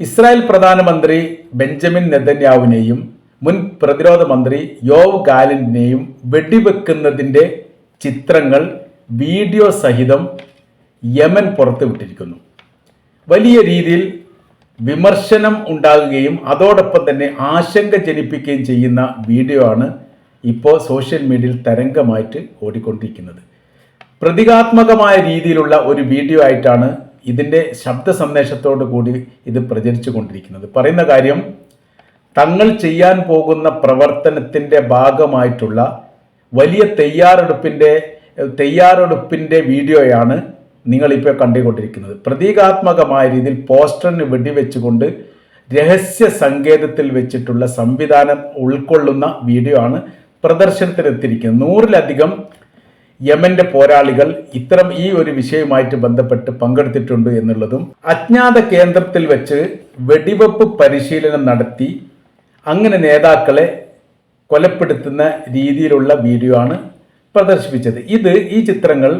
Israel പ്രധാനമന്ത്രി Benjamin നെതന്യാവിനെയും മുൻ പ്രതിരോധ മന്ത്രി യോവ് ഗാലിന്റിനെയും വെടിവെക്കുന്നതിന്റെ ചിത്രങ്ങൾ വീഡിയോ സഹിതം യമൻ പുറത്തുവിട്ടിരിക്കുന്നു. വലിയ രീതിയിൽ വിമർശനം ഉണ്ടാകുകയും അതോടൊപ്പം തന്നെ ആശങ്ക ജനിപ്പിക്കുകയും ചെയ്യുന്ന വീഡിയോ ആണ് ഇപ്പോൾ സോഷ്യൽ മീഡിയയിൽ തരംഗമായിട്ട് ഓടിക്കൊണ്ടിരിക്കുന്നത്. പ്രതീകാത്മകമായ രീതിയിലുള്ള ഒരു വീഡിയോ ആയിട്ടാണ് ഇതിന്റെ ശബ്ദ സന്ദേശത്തോടു കൂടി ഇത് പ്രചരിച്ചു കൊണ്ടിരിക്കുന്നത്. പറയുന്ന കാര്യം തങ്ങൾ ചെയ്യാൻ പോകുന്ന പ്രവർത്തനത്തിന്റെ ഭാഗമായിട്ടുള്ള വലിയ തയ്യാറെടുപ്പിന്റെ തയ്യാറെടുപ്പിന്റെ വീഡിയോയാണ് നിങ്ങളിപ്പോൾ കണ്ടുകൊണ്ടിരിക്കുന്നത്. പ്രതീകാത്മകമായ രീതിയിൽ പോസ്റ്ററിന് വെടിവെച്ചുകൊണ്ട് രഹസ്യ സങ്കേതത്തിൽ വെച്ചിട്ടുള്ള സംവിധാനം ഉൾക്കൊള്ളുന്ന വീഡിയോ ആണ് പ്രദർശനത്തിനെത്തിയിരിക്കുന്നത്. നൂറിലധികം യമന്റെ പോരാളികൾ ഇത്തരം ഈ ഒരു വിഷയവുമായിട്ട് ബന്ധപ്പെട്ട് പങ്കെടുത്തിട്ടുണ്ട് എന്നുള്ളതും അജ്ഞാത കേന്ദ്രത്തിൽ വെച്ച് വെടിവെപ്പ് പരിശീലനം നടത്തി അങ്ങനെ നേതാക്കളെ കൊലപ്പെടുത്തുന്ന രീതിയിലുള്ള വീഡിയോ ആണ് പ്രദർശിപ്പിച്ചത്. ഇത് ഈ ചിത്രങ്ങൾ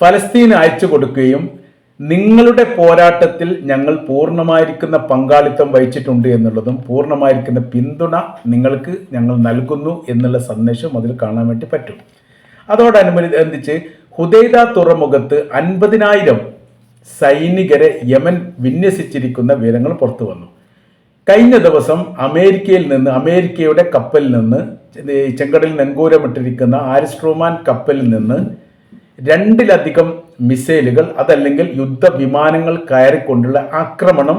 ഫലസ്തീൻ അയച്ചു കൊടുക്കുകയും നിങ്ങളുടെ പോരാട്ടത്തിൽ ഞങ്ങൾ പൂർണമായിരിക്കുന്ന പങ്കാളിത്തം വഹിച്ചിട്ടുണ്ട് എന്നുള്ളതും പൂർണമായിരിക്കുന്ന പിന്തുണ നിങ്ങൾക്ക് ഞങ്ങൾ നൽകുന്നു എന്നുള്ള സന്ദേശം അതിൽ കാണാൻ വേണ്ടി പറ്റും. അതോടനുബന്ധിച്ച് ഹുദൈദ തുറമുഖത്ത് അൻപതിനായിരം സൈനികരെ യമൻ വിന്യസിച്ചിരിക്കുന്ന വിവരങ്ങൾ പുറത്തു വന്നു. കഴിഞ്ഞ ദിവസം അമേരിക്കയിൽ നിന്ന് അമേരിക്കയുടെ കപ്പലിൽ നിന്ന് ചെങ്കടലിൽ നെങ്കൂരമിട്ടിരിക്കുന്ന ആരിസ്ട്രോമാൻ കപ്പലിൽ നിന്ന് രണ്ടിലധികം മിസൈലുകൾ അതല്ലെങ്കിൽ യുദ്ധവിമാനങ്ങൾ കയറിക്കൊണ്ടുള്ള ആക്രമണം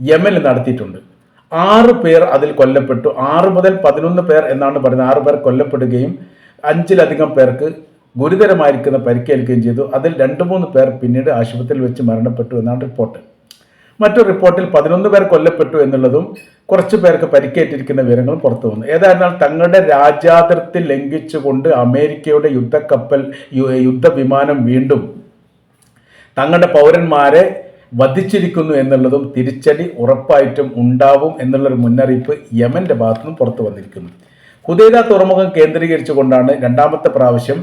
യമനിൽ നടത്തിയിട്ടുണ്ട്. ആറ് പേർ അതിൽ കൊല്ലപ്പെട്ടു. ആറ് മുതൽ പതിനൊന്ന് പേർ എന്നാണ് പറയുന്നത്. ആറ് പേർ കൊല്ലപ്പെടുകയും അഞ്ചിലധികം പേർക്ക് ഗുരുതരമായിരിക്കുന്ന പരിക്കേൽക്കുകയും ചെയ്തു. അതിൽ രണ്ട് മൂന്ന് പേർ പിന്നീട് ആശുപത്രിയിൽ വെച്ച് മരണപ്പെട്ടു എന്നാണ് റിപ്പോർട്ട്. മറ്റൊരു റിപ്പോർട്ടിൽ പതിനൊന്ന് പേർ കൊല്ലപ്പെട്ടു എന്നുള്ളതും കുറച്ച് പേർക്ക് പരിക്കേറ്റിരിക്കുന്ന വിവരങ്ങളും പുറത്തു വന്നു. ഏതായിരുന്നാൽ തങ്ങളുടെ രാജ്യാതിർത്തി ലംഘിച്ചുകൊണ്ട് അമേരിക്കയുടെ യുദ്ധക്കപ്പൽ യുദ്ധവിമാനം വീണ്ടും തങ്ങളുടെ പൗരന്മാരെ വധിച്ചിരിക്കുന്നു എന്നുള്ളതും തിരിച്ചടി ഉറപ്പായിട്ടും ഉണ്ടാവും എന്നുള്ളൊരു മുന്നറിയിപ്പ് യമന്റെ ഭാഗത്തുനിന്നും പുറത്തു വന്നിരിക്കുന്നു. ഹുദൈദ തുറമുഖം കേന്ദ്രീകരിച്ചുകൊണ്ടാണ് രണ്ടാമത്തെ പ്രാവശ്യം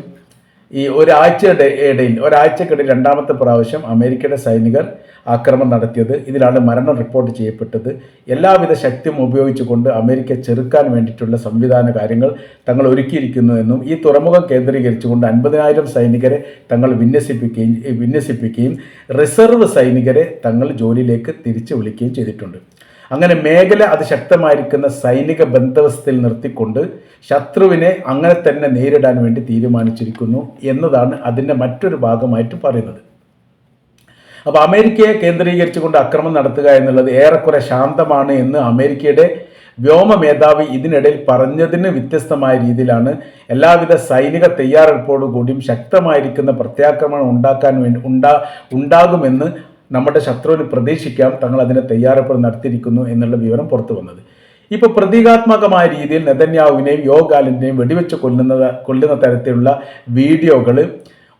ഈ ഒരാഴ്ച ഇടയിൽ ഒരാഴ്ചക്കിടയിൽ രണ്ടാമത്തെ പ്രാവശ്യം അമേരിക്കയുടെ സൈനികർ ആക്രമണം നടത്തിയത്. ഇതിലാണ് മരണം റിപ്പോർട്ട് ചെയ്യപ്പെട്ടത്. എല്ലാവിധ ശക്തിയും ഉപയോഗിച്ചുകൊണ്ട് അമേരിക്ക ചെറുക്കാൻ വേണ്ടിയിട്ടുള്ള സംവിധാന കാര്യങ്ങൾ തങ്ങൾ ഒരുക്കിയിരിക്കുന്നുവെന്നും ഈ തുറമുഖം കേന്ദ്രീകരിച്ചുകൊണ്ട് അൻപതിനായിരം സൈനികരെ തങ്ങൾ വിന്യസിപ്പിക്കുകയും വിന്യസിപ്പിക്കുകയും റിസർവ് സൈനികരെ തങ്ങൾ ജോലിയിലേക്ക് തിരിച്ചു വിളിക്കുകയും ചെയ്തിട്ടുണ്ട്. അങ്ങനെ മേഖല അതിശക്തമായിരിക്കുന്ന സൈനിക ബന്ധവസ്ഥയിൽ നിർത്തിക്കൊണ്ട് ശത്രുവിനെ അങ്ങനെ തന്നെ നേരിടാൻ വേണ്ടി തീരുമാനിച്ചിരിക്കുന്നു എന്നതാണ് അതിന്റെ മറ്റൊരു ഭാഗമായിട്ട് പറയുന്നത്. അപ്പോൾ അമേരിക്കയെ കേന്ദ്രീകരിച്ചുകൊണ്ട് അക്രമം നടത്തുക എന്നുള്ളത് ഏറെക്കുറെ ശാന്തമാണ് എന്ന് അമേരിക്കയുടെ വ്യോമ മേധാവി ഇതിനിടയിൽ പറഞ്ഞതിന് വ്യത്യസ്തമായ രീതിയിലാണ് എല്ലാവിധ സൈനിക തയ്യാറെടുപ്പോടുകൂടിയും ശക്തമായിരിക്കുന്ന പ്രത്യാക്രമണം ഉണ്ടാക്കാൻ വേണ്ടി ഉണ്ടാ ഉണ്ടാകുമെന്ന് നമ്മുടെ ശത്രുവിന് പ്രതീക്ഷിക്കാം തങ്ങൾ അതിനെ തയ്യാറെടുപ്പ് നടത്തിയിരിക്കുന്നു എന്നുള്ള വിവരം പുറത്തു വന്നത്. ഇപ്പോൾ പ്രതീകാത്മകമായ രീതിയിൽ നെതന്യാവിനെയും യോ വെടിവെച്ച് കൊല്ലുന്ന കൊല്ലുന്ന തരത്തിലുള്ള വീഡിയോകൾ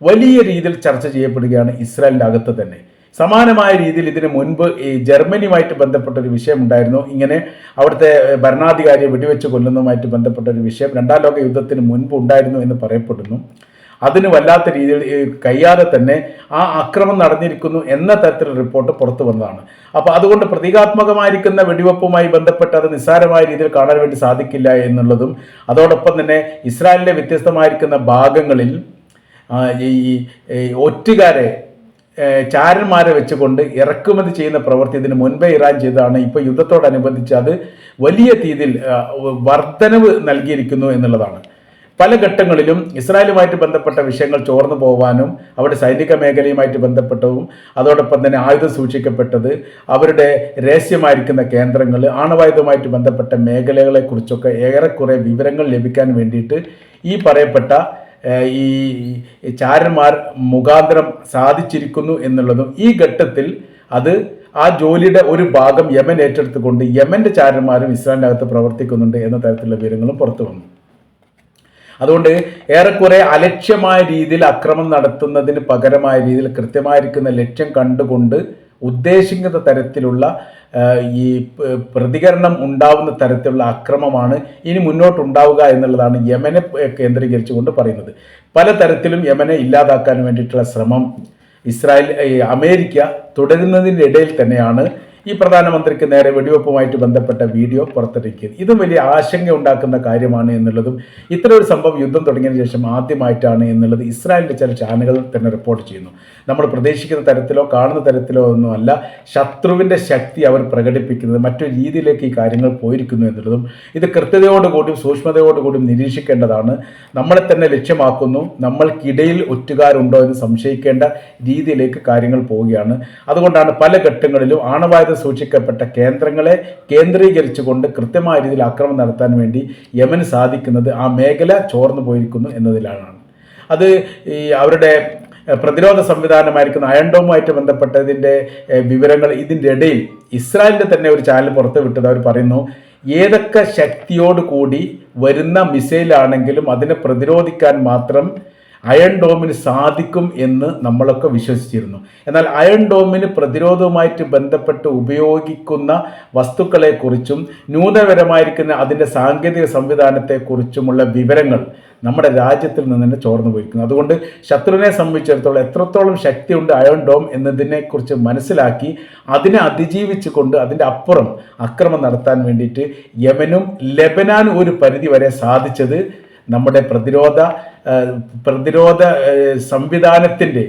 വലിയ രീതിയിൽ ചർച്ച ചെയ്യപ്പെടുകയാണ് ഇസ്രായേലിന്റെ അകത്ത് തന്നെ. സമാനമായ രീതിയിൽ ഇതിന് മുൻപ് ഈ ജർമ്മനിയുമായിട്ട് ബന്ധപ്പെട്ട ഒരു വിഷയം ഉണ്ടായിരുന്നു ഇങ്ങനെ അവിടുത്തെ ഭരണാധികാരിയെ വെടിവെച്ച് കൊല്ലുന്നതുമായിട്ട് ബന്ധപ്പെട്ട ഒരു വിഷയം രണ്ടാം ലോക യുദ്ധത്തിന് മുൻപ് ഉണ്ടായിരുന്നു എന്ന് പറയപ്പെടുന്നു. അതിന് വല്ലാത്ത രീതിയിൽ ഈ കഴിയാതെ തന്നെ ആ അക്രമം നടന്നിരിക്കുന്നു എന്ന തരത്തിലുള്ള റിപ്പോർട്ട് പുറത്തു വന്നതാണ്. അപ്പോൾ അതുകൊണ്ട് പ്രതീകാത്മകമായിരിക്കുന്ന വെടിവെപ്പുമായി ബന്ധപ്പെട്ട് അത് നിസ്സാരമായ രീതിയിൽ കാണാൻ വേണ്ടി സാധിക്കില്ല എന്നുള്ളതും അതോടൊപ്പം തന്നെ ഇസ്രായേലിലെ വ്യത്യസ്തമായിരിക്കുന്ന ഭാഗങ്ങളിൽ ഈ ഒറ്റുകാരെ ചാരന്മാരെ വെച്ചുകൊണ്ട് ഇറക്കുമതി ചെയ്യുന്ന പ്രവൃത്തി ഇതിന് മുൻപേ ഇറാൻ ചെയ്തതാണ്. ഇപ്പോൾ യുദ്ധത്തോടനുബന്ധിച്ച് അത് വലിയ രീതിയിൽ വർധനവ് നൽകിയിരിക്കുന്നു എന്നുള്ളതാണ്. പല ഘട്ടങ്ങളിലും ഇസ്രായേലുമായിട്ട് ബന്ധപ്പെട്ട വിഷയങ്ങൾ ചോർന്നു പോവാനും അവരുടെ സൈനിക മേഖലയുമായിട്ട് ബന്ധപ്പെട്ടതും അതോടൊപ്പം തന്നെ ആയുധം സൂക്ഷിക്കപ്പെട്ടത് അവരുടെ രഹസ്യമായിരിക്കുന്ന കേന്ദ്രങ്ങൾ ആണവായുധവുമായിട്ട് ബന്ധപ്പെട്ട മേഖലകളെക്കുറിച്ചൊക്കെ ഏറെക്കുറെ വിവരങ്ങൾ ലഭിക്കാൻ വേണ്ടിയിട്ട് ഈ പറയപ്പെട്ട ഈ ചാരന്മാർ മുഖാന്തരം സാധിച്ചിരിക്കുന്നു എന്നുള്ളതും ഈ ഘട്ടത്തിൽ അത് ആ ജോലിയുടെ ഒരു ഭാഗം യമൻ ഏറ്റെടുത്തുകൊണ്ട് യമന്റെ ചാരന്മാരും ഇസ്രാലിന്റെ അകത്ത് പ്രവർത്തിക്കുന്നുണ്ട് എന്ന തരത്തിലുള്ള വിവരങ്ങളും പുറത്തു വന്നു. അതുകൊണ്ട് ഏറെക്കുറെ അലക്ഷ്യമായ രീതിയിൽ അക്രമം നടത്തുന്നതിന് പകരമായ രീതിയിൽ കൃത്യമായിരിക്കുന്ന ലക്ഷ്യം കണ്ടുകൊണ്ട് ഉദ്ദേശിക്കുന്ന തരത്തിലുള്ള ഈ പ്രതികരണം ഉണ്ടാവുന്ന തരത്തിലുള്ള അക്രമമാണ് ഇനി മുന്നോട്ടുണ്ടാവുക എന്നുള്ളതാണ് യമനെ കേന്ദ്രീകരിച്ചുകൊണ്ട് പറയുന്നത്. പലതരത്തിലും യമനെ ഇല്ലാതാക്കാൻ വേണ്ടിയിട്ടുള്ള ശ്രമം ഇസ്രായേൽ അമേരിക്ക തുടരുന്നതിന്റെ ഇടയിൽ തന്നെയാണ് ഈ പ്രധാനമന്ത്രിക്ക് നേരെ വെടിവെപ്പുമായിട്ട് ബന്ധപ്പെട്ട വീഡിയോ പുറത്തിറക്കിയത്. ഇതും വലിയ ആശങ്ക ഉണ്ടാക്കുന്ന കാര്യമാണ് എന്നുള്ളതും ഇത്ര ഒരു സംഭവം യുദ്ധം തുടങ്ങിയതിനു ശേഷം ആദ്യമായിട്ടാണ് എന്നുള്ളത് ഇസ്രായേലിന്റെ ചില ചാനലുകൾ തന്നെ റിപ്പോർട്ട് ചെയ്യുന്നു. നമ്മൾ പ്രതീക്ഷിക്കുന്ന തരത്തിലോ കാണുന്ന തരത്തിലോ ഒന്നുമല്ല ശത്രുവിന്റെ ശക്തി അവർ പ്രകടിപ്പിക്കുന്നത് മറ്റൊരു രീതിയിലേക്ക് ഈ കാര്യങ്ങൾ പോയിരിക്കുന്നു എന്നുള്ളതും ഇത് കൃത്യതയോടുകൂടിയും സൂക്ഷ്മതയോടുകൂടിയും നിരീക്ഷിക്കേണ്ടതാണ്. നമ്മളെ തന്നെ ലക്ഷ്യമാക്കുന്നു നമ്മൾക്കിടയിൽ ഒറ്റുകാരുണ്ടോ എന്ന് സംശയിക്കേണ്ട രീതിയിലേക്ക് കാര്യങ്ങൾ പോവുകയാണ്. അതുകൊണ്ടാണ് പല ഘട്ടങ്ങളിലും ആണവായുധം സൂക്ഷിക്കപ്പെട്ട കേന്ദ്രങ്ങളെ കേന്ദ്രീകരിച്ചുകൊണ്ട് കൃത്യമായ രീതിയിൽ ആക്രമണം നടത്താൻ വേണ്ടി യമന് സാധിക്കുന്നത് ആ മേഖല ചോർന്നു പോയിരിക്കുന്നു എന്നതിലാണ്. അത് ഈ അവരുടെ പ്രതിരോധ സംവിധാനമായിരിക്കുന്ന അയൺഡോമുമായിട്ട് ബന്ധപ്പെട്ടതിന്റെ വിവരങ്ങൾ ഇതിന്റെ ഇടയിൽ ഇസ്രായേലിന്റെ തന്നെ ഒരു ചാനൽ പുറത്ത് വിട്ടത് അവർ പറയുന്നു ഏതൊക്കെ ശക്തിയോട് കൂടി വരുന്ന മിസൈലാണെങ്കിലും അതിനെ പ്രതിരോധിക്കാൻ മാത്രം അയൺ ഡോമിന് സാധിക്കും എന്ന് നമ്മളൊക്കെ വിശ്വസിച്ചിരുന്നു. എന്നാൽ അയൺ ഡോമിന് പ്രതിരോധവുമായിട്ട് ബന്ധപ്പെട്ട് ഉപയോഗിക്കുന്ന വസ്തുക്കളെക്കുറിച്ചും നൂതനപരമായിരിക്കുന്ന അതിന്റെ സാങ്കേതിക സംവിധാനത്തെക്കുറിച്ചുമുള്ള വിവരങ്ങൾ നമ്മുടെ രാജ്യത്തിൽ നിന്ന് തന്നെ ചോർന്നു പോയിരിക്കുന്നു. അതുകൊണ്ട് ശത്രുവിനെ സംബന്ധിച്ചിടത്തോളം എത്രത്തോളം ശക്തിയുണ്ട് അയൺ ഡോം എന്നതിനെക്കുറിച്ച് മനസ്സിലാക്കി അതിനെ അതിജീവിച്ചുകൊണ്ട് അതിന്റെ അപ്പുറം അക്രമം നടത്താൻ വേണ്ടിയിട്ട് യമനും ലെബനാനും ഒരു പരിധി വരെ സാധിച്ചത് നമ്മുടെ പ്രതിരോധ പ്രതിരോധ സംവിധാനത്തിന്റെ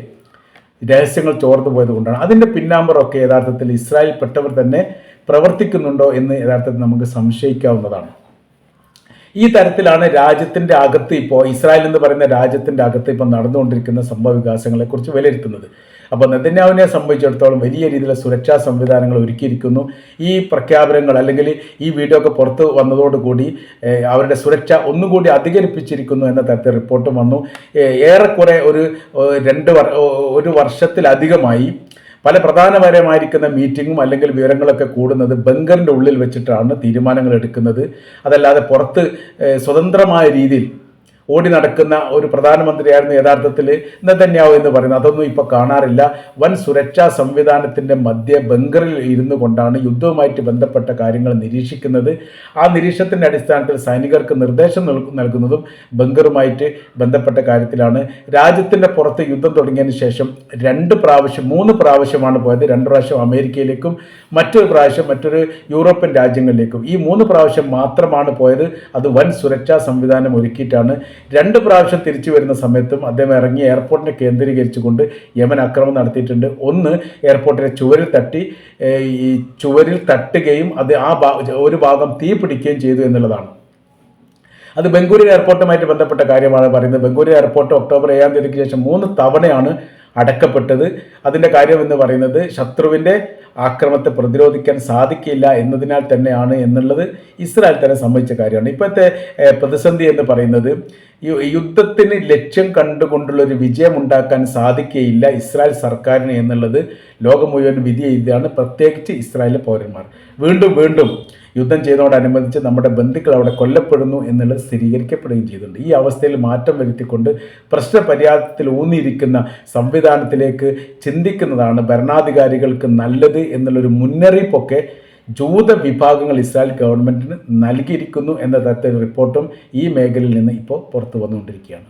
രഹസ്യങ്ങൾ ചോർന്നു പോയത് കൊണ്ടാണ്. അതിന്റെ പിന്നാമ്പറമൊക്കെ യഥാർത്ഥത്തിൽ ഇസ്രായേൽ പെട്ടവർ തന്നെ പ്രവർത്തിക്കുന്നുണ്ടോ എന്ന് യഥാർത്ഥത്തിൽ നമുക്ക് സംശയിക്കാവുന്നതാണ്. ഈ തരത്തിലാണ് രാജ്യത്തിന്റെ അകത്ത് ഇപ്പോൾ ഇസ്രായേൽ എന്ന് പറയുന്ന രാജ്യത്തിന്റെ അകത്ത് ഇപ്പോൾ നടന്നുകൊണ്ടിരിക്കുന്ന സംഭവ വികാസങ്ങളെക്കുറിച്ച് വിലയിരുത്തുന്നത്. അപ്പോൾ നെതന്യാവിനെ സംബന്ധിച്ചിടത്തോളം വലിയ രീതിയിലുള്ള സുരക്ഷാ സംവിധാനങ്ങൾ ഒരുക്കിയിരിക്കുന്നു. ഈ പ്രഖ്യാപനങ്ങൾ അല്ലെങ്കിൽ ഈ വീഡിയോ ഒക്കെ പുറത്ത് വന്നതോടുകൂടി അവരുടെ സുരക്ഷ ഒന്നുകൂടി അധികരിപ്പിച്ചിരിക്കുന്നു എന്ന തരത്തിൽ റിപ്പോർട്ടും വന്നു. ഏറെക്കുറെ ഒരു രണ്ട് ഒരു വർഷത്തിലധികമായി പല പ്രധാനപരമായിരിക്കുന്ന മീറ്റിങ്ങും അല്ലെങ്കിൽ വിവരങ്ങളൊക്കെ കൂടുന്നത് ബങ്കറിന്റെ ഉള്ളിൽ വെച്ചിട്ടാണ് തീരുമാനങ്ങൾ എടുക്കുന്നത്. അതല്ലാതെ പുറത്ത് സ്വതന്ത്രമായ രീതിയിൽ ഓടി നടക്കുന്ന ഒരു പ്രധാനമന്ത്രിയായിരുന്നു യഥാർത്ഥത്തിൽ നെതന്യാവ് എന്ന് പറയുന്നത്. അതൊന്നും ഇപ്പോൾ കാണാറില്ല. വൻ സുരക്ഷാ സംവിധാനത്തിന്റെ മധ്യ ബംഗറിൽ ഇരുന്നു കൊണ്ടാണ് യുദ്ധവുമായിട്ട് ബന്ധപ്പെട്ട കാര്യങ്ങൾ നിരീക്ഷിക്കുന്നത്. ആ നിരീക്ഷണത്തിന്റെ അടിസ്ഥാനത്തിൽ സൈനികർക്ക് നിർദ്ദേശം നൽകുന്നതും ബംഗറുമായിട്ട് ബന്ധപ്പെട്ട കാര്യത്തിലാണ്. രാജ്യത്തിന്റെ പുറത്ത് യുദ്ധം തുടങ്ങിയതിന് ശേഷം രണ്ട് പ്രാവശ്യം മൂന്ന് പ്രാവശ്യമാണ് പോയത്. രണ്ട് പ്രാവശ്യം അമേരിക്കയിലേക്കും മറ്റൊരു പ്രാവശ്യം മറ്റൊരു യൂറോപ്യൻ രാജ്യങ്ങളിലേക്കും. ഈ മൂന്ന് പ്രാവശ്യം മാത്രമാണ് പോയത്. അത് വൻ സുരക്ഷാ സംവിധാനം ഒരുക്കിയിട്ടാണ് രണ്ട് പ്രാവശ്യം തിരിച്ചു വരുന്ന സമയത്തും അദ്ദേഹം ഇറങ്ങി എയർപോർട്ടിനെ കേന്ദ്രീകരിച്ചുകൊണ്ട് യമൻ ആക്രമണം നടത്തിയിട്ടുണ്ട്. ഒന്ന് എയർപോർട്ടിലെ ചുവരിൽ തട്ടി ഈ ചുവരിൽ തട്ടുകയും അത് ആ ഒരു ഭാഗം തീ പിടിക്കുകയും ചെയ്തു എന്നുള്ളതാണ്. അത് ബംഗൂരു എയർപോർട്ടുമായിട്ട് ബന്ധപ്പെട്ട കാര്യമാണ് പറയുന്നത്. ബംഗൂരു എയർപോർട്ട് ഒക്ടോബർ ഏഴാം തീയതിക്ക് ശേഷം മൂന്ന് തവണയാണ് അടക്കപ്പെട്ടത്. അതിന്റെ കാര്യം എന്ന് പറയുന്നത് ശത്രുവിന്റെ ആക്രമണത്തെ പ്രതിരോധിക്കാൻ സാധിക്കില്ല എന്നതിനാൽ തന്നെയാണ് എന്നുള്ളത് ഇസ്രായേൽ തന്നെ സംബന്ധിച്ച കാര്യമാണ്. ഇപ്പോഴത്തെ പ്രതിസന്ധി എന്ന് പറയുന്നത് യുദ്ധത്തിന് ലക്ഷ്യം കണ്ടുകൊണ്ടുള്ള ഒരു വിജയം ഉണ്ടാക്കാൻ സാധിക്കുകയില്ല ഇസ്രായേൽ സർക്കാരിന് എന്നുള്ളത് ലോകം മുഴുവൻ വിധി എഴുതിയാണ് പ്രത്യേകിച്ച് ഇസ്രായേലിലെ പൗരന്മാർ. വീണ്ടും വീണ്ടും യുദ്ധം ചെയ്തതോടനുബന്ധിച്ച് നമ്മുടെ ബന്ധുക്കൾ അവിടെ കൊല്ലപ്പെടുന്നു എന്നുള്ളത് സ്ഥിരീകരിക്കപ്പെടുകയും ചെയ്തിട്ടുണ്ട്. ഈ അവസ്ഥയിൽ മാറ്റം വരുത്തിക്കൊണ്ട് പ്രശ്നപരിഹാരത്തിൽ ഊന്നിയിരിക്കുന്ന സംവിധാനത്തിലേക്ക് ചിന്തിക്കുന്നതാണ് ഭരണാധികാരികൾക്ക് നല്ലത് എന്നുള്ളൊരു മുന്നറിയിപ്പൊക്കെ ജൂത വിഭാഗങ്ങൾ ഇസ്രായേൽ ഗവൺമെന്റിന് നൽകിയിരിക്കുന്നു എന്ന തരത്തിലൊരു റിപ്പോർട്ടും ഈ മേഖലയിൽ നിന്ന് ഇപ്പോൾ പുറത്തു വന്നുകൊണ്ടിരിക്കുകയാണ്